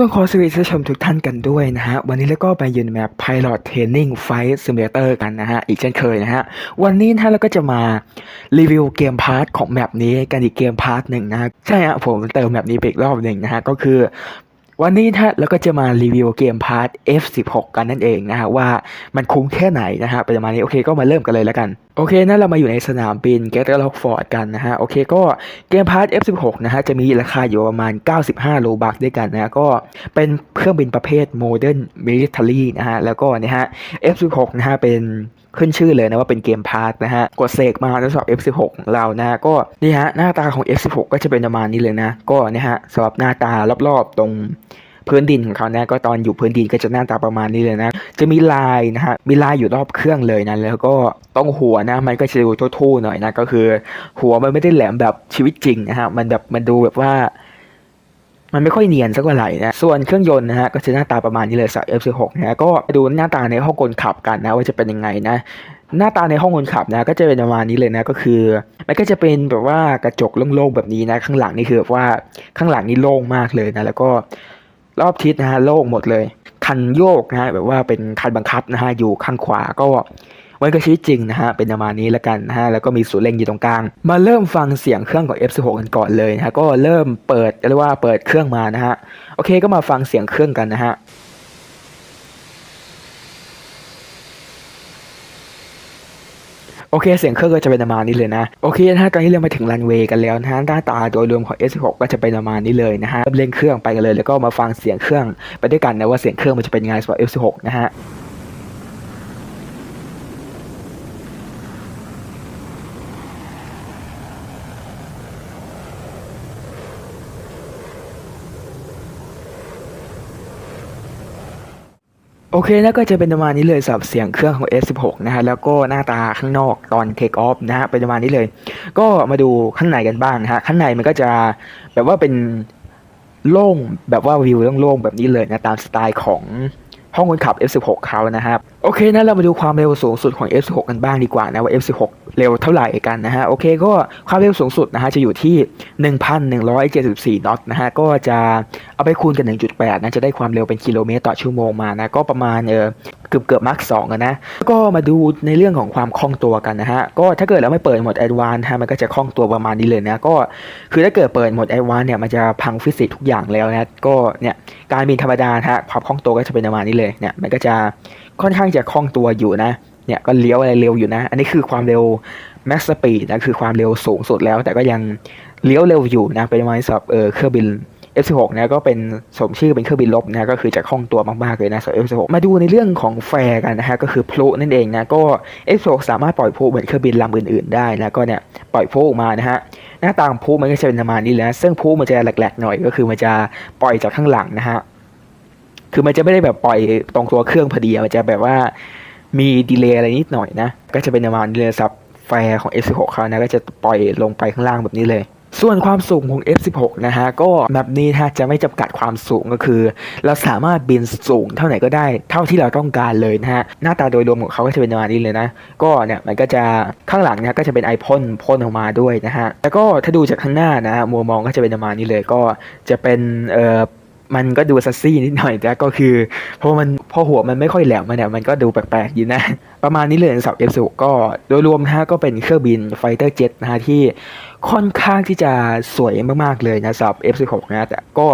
ต้องขอสวัสดีท่านชมทุกท่านกันด้วยนะฮะ วันนี้แล้วก็ไปยืนแมป Pilot Training Flight Simulator กันนะฮะ อีกเช่นเคยนะฮะ วันนี้นะฮะเราก็จะมารีวิวเกมพาร์ทของแมปนี้กันอีกเกมพาร์ทหนึ่งนะฮะใช่ฮะผมเติมแมปนี้ไปอีกรอบหนึ่งนะฮะ ก็คือ วันนี้นะฮะเราก็จะมารีวิวเกมพาร์ท F16 กันนั่นเองนะฮะว่ามันคุ้มแค่ไหนนะฮะประมาณนี้โอเคก็มาเริ่มกันเลยแล้วกัน โอเคนะเรามาอยู่ในสนามบินเกตเตอร์ล็อกฟอร์ดกันนะฮะโอเคก็เกมพาร์ท F16 นะฮะจะมีราคาอยู่ประมาณ 95 โลบักด้วยกันนะฮะก็เป็นเครื่องบินประเภท Modern Military นะฮะแล้วก็เนี่ยฮะ F16 นะฮะเป็น ขึ้นชื่อเลยนะว่าเป็นเกมพาร์ทนะฮะกดเสกมาทดสอบ F16 ของเรานะก็นี่ฮะหน้าตาของ F16 ก็จะเป็นประมาณนี้เลยนะ ก็เนี่ยฮะสำหรับหน้าตารอบๆตรงพื้นดินของเขานะก็ตอนอยู่พื้นดินก็จะหน้าตาประมาณนี้เลยนะ จะมีลายนะฮะมีลายอยู่รอบเครื่องเลยนะแล้วก็ต้องหัวนะมันก็จะดูทู่ๆหน่อยนะก็คือ หัวมันไม่ได้แหลมแบบชีวิตจริงนะฮะมันแบบมันดูแบบว่า มันไม่ค่อยเนียนสักเท่าไหร่นะ ส่วนเครื่องยนต์นะฮะก็จะหน้าตาประมาณนี้เลยสำหรับ F16 นะฮะก็ดูหน้าตาในห้องคนขับกันนะว่าจะเป็นยังไงนะหน้าตาในห้องคนขับนะ ก็จะเป็นประมาณนี้เลยนะก็คือมันก็จะเป็นแบบว่ากระจกโล่งๆแบบนี้นะ ข้างหลังนี่คือแบบว่าข้างหลังนี่โล่งมากเลยนะแล้วก็รอบทิศนะฮะโล่งหมดเลย คันโยกนะฮะแบบว่าเป็นคันบังคับนะฮะอยู่ข้างขวาก็ มันก็ชีวิตจริงนะฮะเป็นประมาณนี้ล้วกันนะฮะแล้วก็มีสูตรเร่งอยู่ตรงกลาง มาเริ่มฟังเสียงเครื่องของ F16 กันก่อนเลยนะฮะก็เริ่มเปิดเรียกว่าเปิดเครื่องมานะฮะโอเคก็มาฟังเสียงเครื่องกันนะฮะโอเคเสียงเครื่องก็จะเป็นประมาณนี้เลยนะโอเคนะฮะตอนนี้เรามาถึงรันเวย์กันแล้วนะฮะหน้าตาโดยรวมของ S16 ก็จะเป็นประมาณนี้เลยนะฮะเริ่มเร่งเครื่องไปกันเลย แล้วก็มาฟังเสียงเครื่องไปด้วยกันนะว่าเสียงเครื่องมันจะเป็นยังไงสำหรับ F16 นะฮะ โอเคนะก็จะเป็นประมาณนี้เลยสำหรับเสียงเครื่องของ S16 นะฮะแล้วก็หน้าตาข้างนอกตอน Take Off นะฮะเป็นประมาณนี้เลย ก็มาดูข้างในกันบ้างนะฮะข้างในมันก็จะแบบว่าเป็นโล่งแบบว่าวิวโล่งๆแบบนี้เลยนะตามสไตล์ของห้องคนขับ F16 เขานะครับโอเคนะเรามาดูความเร็วสูงสุดของ F16 กันบ้างดีกว่านะว่า F16 เร็วเท่าไหร่กันนะฮะโอเคก็ความเร็วสูงสุดนะฮะจะอยู่ที่ 1,174น็อตนะฮะก็จะเอาไปคูณกัน 1.8 นะจะได้ความเร็วเป็นกิโลเมตรต่อชั่วโมงมานะก็ประมาณเออเกือบเกือบมาร์กสองอะนะก็มาดูในเรื่องของความคล่องตัวกันนะฮะก็ถ้าเกิดเราไม่เปิดโหมด Advanced ฮะมันก็จะคล่องตัวประมาณนี้เลยนะก็คือถ้าเกิดเปิดโหมด Advanced เนี่ยมันจะพังฟิสิกส์ทุกอย่างแล้วนะก็เนี่ยการบินธรรมดาฮะความคล่องตัวก็จะเป็นประมาณนี้เลยเนี่ยมันก็จะค่อนข้างจะคล่องตัวอยู่นะ เนี่ยก็เลี้ยวอะไรเร็วอยู่นะ อันนี้คือความเร็ว max speed นะคือความเร็วสูงสุดแล้ว แต่ก็ยังเลี้ยวเร็วอยู่นะเป็นประมาณสำหรับเออเครื่องบิน F16 นะก็เป็นสมชื่อเป็นเครื่องบินลบนะก็คือจะคล่องตัวมากๆเลยนะสำหรับ F16 มาดูในเรื่องของแฟร์กันนะฮะก็คือพลุนั่นเองนะก็ F16 สามารถปล่อยพลุเหมือนเครื่องบินลำอื่นๆ ได้นะก็เนี่ยปล่อยพลุออกมานะฮะหน้าตาของพลุมันก็จะเป็นประมาณนี้แหละซึ่งพลุมันจะแหลกๆหน่อยก็คือมันจะปล่อยจากข้างหลังนะฮะคือมันจะไม่ได้แบบปล่อยตรงตัวเครื่องพอดีมันจะแบบว่า มีดีเลย์อะไรนิดหน่อยนะ ก็จะเป็นประมาณนี้เลยสับแฟร์ของ F16 เขานะก็จะปล่อยลงไปข้างล่างแบบนี้เลย ส่วนความสูงของ F16 นะฮะ ก็แบบนี้ฮะจะไม่จำกัดความสูงก็คือ เราสามารถบินสูงเท่าไหร่ก็ได้ เท่าที่เราต้องการเลยนะฮะ หน้าตาโดยรวมของเขาก็จะเป็นประมาณนี้เลยนะ ก็เนี่ยมันก็จะข้างหลังเนี่ยก็จะเป็นไอพ่นพ่นออกมาด้วยนะฮะ แล้วก็ถ้าดูจากข้างหน้านะฮะมัวมองก็จะเป็นประมาณนี้เลยก็จะเป็นเอ่อ มันก็ดูซัสซี่นิดหน่อยแต่ก็คือ เพราะมันพอหัวมันไม่ค่อยแหลมมาเนี่ยมันก็ดูแปลกๆอยู่นะ ประมาณนี้เลยสำหรับ F16 ก็โดยรวมนะฮะก็เป็นเครื่องบินไฟเตอร์เจ็ตนะฮะที่ ค่อนข้างที่จะสวยมากๆเลยนะสำหรับ F16 นะแต่ก็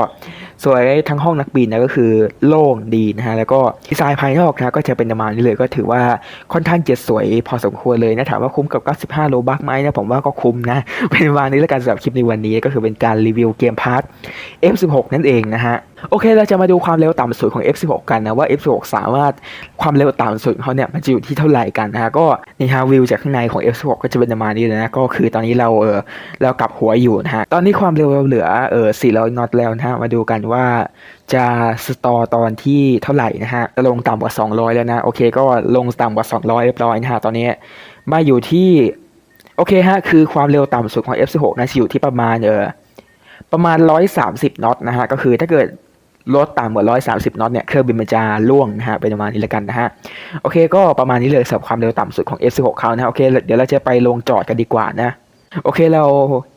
สวยทั้งห้องนักบินนะก็คือโล่งดีนะฮะแล้วก็ดีไซน์ภายนอกนะก็จะเป็นประมาณนี้เลยก็ถือว่าค่อนข้างจะสวยพอสมควรเลยนะถามว่าคุ้มกับ 95 โลบักไหมนะผมว่าก็คุ้มนะเป็นประมาณนี้แล้วกันสำหรับคลิปในวันนี้ก็คือเป็นการรีวิวเกมพาร์ท F16 นั่นเองนะฮะโอเคเราจะมาดูความเร็วต่ำสุดของ F16 กันนะว่า F16 สามารถความเร็วต่ำสุดของเขาเนี่ยมันจะอยู่ที่เท่าไหร่กันนะฮะก็นี่ฮะวิวจากข้างในของ F16 ก็จะเป็นประมาณนี้เลยนะก็คือตอนนี้เราเออเรากลับหัวอยู่นะฮะ ตอนนี้ความเร็วเราเหลือเออ400น็อตแล้วนะฮะ มาดูกันว่าจะสตอร์ตอนที่เท่าไหร่นะฮะจะลงต่ำกว่า 200 แล้วนะ โอเคก็ลงต่ำกว่า 200 เรียบร้อยนะฮะ ตอนนี้มาอยู่ที่ โอเคฮะ คือความเร็วต่ำสุดของ F16 นะอยู่ที่ประมาณเออประมาณ 130 น็อตนะฮะ ก็คือถ้าเกิดลดต่ำกว่า 130 น็อตเนี่ย เครื่องบินมันจะล่วงนะฮะ เป็นประมาณนี้ล้วกันนะฮะ โอเค ก็ประมาณนี้เลยสำหรับความเร็วต่ำสุดของ F16 เขานะ โอเค เดี๋ยวเราจะไปลงจอดกันดีกว่านะ โอเคเรา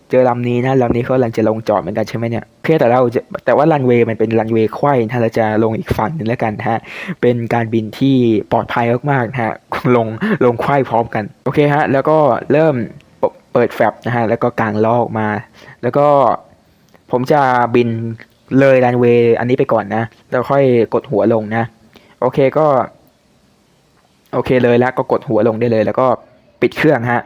เจอลำนี้นะลำนี้เขาลังจะลงจอดเหมือนกันใช่ไหมเนี่ยเคแต่เราจะแต่ว่ารันเวย์มันเป็นรันเวย์ไขว้นะฮะเราจะลงอีกฝั่งนึงแล้วกันฮะเป็นการบินที่ปลอดภัยมากๆนะฮะลงลงไขว้พร้อมกันโอเคฮะแล้วก็เริ่มเปิดแฟลปนะฮะแล้วก็กางล้อออกมา แล้วก็ผมจะบินเลยรันเวย์อันนี้ไปก่อนนะแล้วค่อยกดหัวลงนะโอเคก็ โอเคเลยแล้วก็กดหัวลงได้เลย แล้วก็ปิดเครื่องฮะ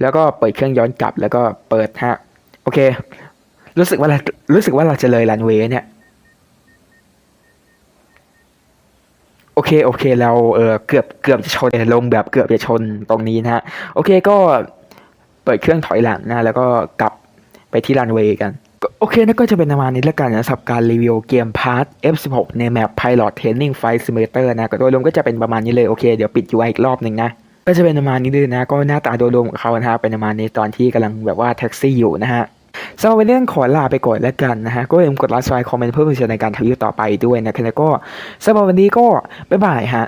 แล้วก็เปิดเครื่องย้อนกลับแล้วก็เปิดฮะ โอเค รู้สึกว่าเรารู้สึกว่าเราจะเลยรันเวย์เนี่ยโอเคโอเคเราเออเกือบเกือบจะชนลงแบบเกือบจะชนตรงนี้นะฮะโอเคก็เปิดเครื่องถอยหลังนะแล้วก็กลับไปที่รันเวย์กัน โอเคนั่นก็จะเป็นประมาณนี้แล้วกันนะสำหรับการรีวิวเกมพาร์ท F16 ในแมป Pilot Training Flight Simulator นะก็โดยรวมก็จะเป็นประมาณนี้เลย โอเคเดี๋ยวปิด UI อีกรอบหนึ่งนะ ก็จะเป็นประมาณนี้เลยนะ ก็หน้าตาโดยรวมของเขานะฮะเป็นประมาณในตอนที่กำลังแบบว่าแท็กซี่อยู่นะฮะสำหรับวันนี้ต้องขอลาไปก่อนแล้วกันนะฮะ ก็อย่าลืมกดไลค์คอมเมนต์เพื่อเป็นกำลังใจในการทำวิดีโอต่อไปด้วยนะครับแล้วก็สำหรับวันนี้ก็บ๊ายบายฮะ